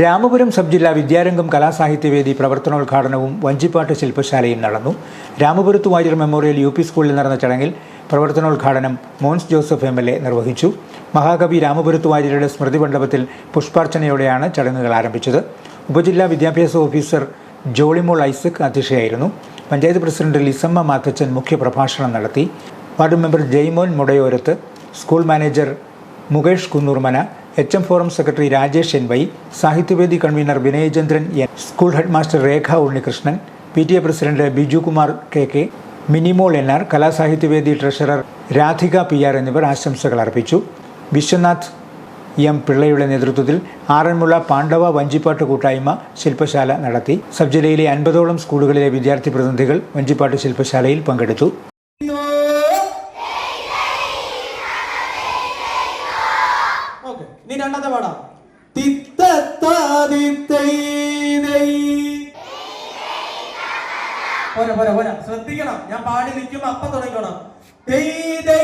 Ramapuram sub ജില്ലാ വിദ്യാരംഗം കലാസാഹിത്യവേദി പ്രവർത്തനോദ്ഘാടനവും വഞ്ചിപ്പാട്ട് ശില്പശാലയും നടന്നു. Ramapurathu Warrier memorial U P സ്കൂളിൽ നടന്ന ചടങ്ങിൽ പ്രവർത്തനോദ്ഘാടനം Mons Joseph M L A നിർവഹിച്ചു. മഹാകവി രാമപുരത്ത് വാര്യരുടെ സ്മൃതി മണ്ഡപത്തിൽ പുഷ്പാർച്ചനയോടെയാണ് ചടങ്ങുകൾ ആരംഭിച്ചത്. ഉപജില്ലാ വിദ്യാഭ്യാസ ഓഫീസർ ജോളിമോൾ ഐസക് അധ്യക്ഷയായിരുന്നു. പഞ്ചായത്ത് പ്രസിഡന്റ് ലിസമ്മ മാത്തച്ചൻ മുഖ്യപ്രഭാഷണം നടത്തി. Ward member Jaimon Mudayorath school manager Mukesh Kunnoormana H M forum secretary Rajesh N Y Sahityavedi convener Vinayachandran N school headmaster Rekha Unnikrishnan P T A president Biju Kumar K K Minimol N R Kalasahithyavedi treasurer Radhika P R എന്നിവർ ആശംസകൾ അർപ്പിച്ചു. Vishwanath M പിള്ളയുടെ നേതൃത്വത്തിൽ ആറന്മുള പാണ്ഡവ വഞ്ചിപ്പാട്ട് കൂട്ടായ്മ ശില്പശാല നടത്തി. Sub ജില്ലയിലെ അൻപതോളം സ്കൂളുകളിലെ വിദ്യാർത്ഥി പ്രതിനിധികൾ വഞ്ചിപ്പാട്ട് ശില്പശാലയിൽ പങ്കെടുത്തു. ഇനി രണ്ടാമത്തെ പാടാം പോരാ പോരാ പോരാ. ശ്രദ്ധിക്കണം. ഞാൻ പാടി നിൽക്കുമ്പോ അപ്പൊ തുടങ്ങിക്കോണം. ദൈ ദൈ